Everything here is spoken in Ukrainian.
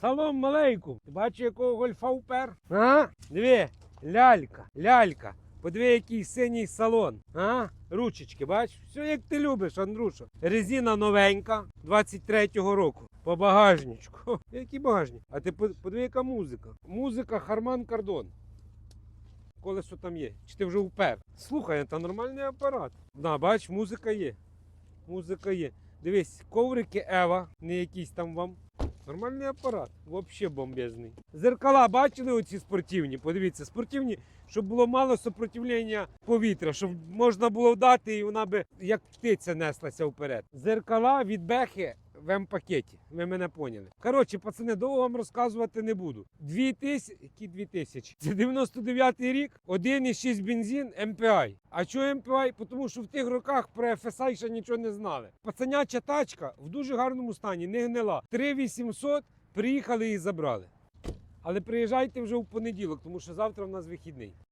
Салом малейкум. Ти бачиш, якого гольфа впер? А? Диви, лялька, лялька. Подиви, який синій салон. А? Ручечки, бачиш? Все як ти любиш, Андрушо. Резина новенька 23-го року. По багажничку. Хо, який багажник? А ти по- подиви, яка музика. Музика Харман Кардон. Колесо там є. Чи ти вже впер? Слухай, це нормальний апарат. На, бач, музика є. Музика є. Дивись, коврики Ева, не якийсь там вам. Нормальний апарат, взагалі бомбезний. Зеркала бачили оці спортивні? Подивіться, спортивні, щоб було мало сопротивлення повітря, щоб можна було вдати і вона би як птиця неслася вперед. Зеркала від бехи в М-пакеті. Ви мене поняли. Коротше, пацани, довго вам розказувати не буду. Дві тисячі, які дві тисячі? Це 99-й рік, 1,6 бензин MPI. А чого MPI? Тому що в тих роках про FSI ще нічого не знали. Пацаняча тачка в дуже гарному стані, не гнила. 3800 приїхали і забрали. Але приїжджайте вже в понеділок, тому що завтра в нас вихідний.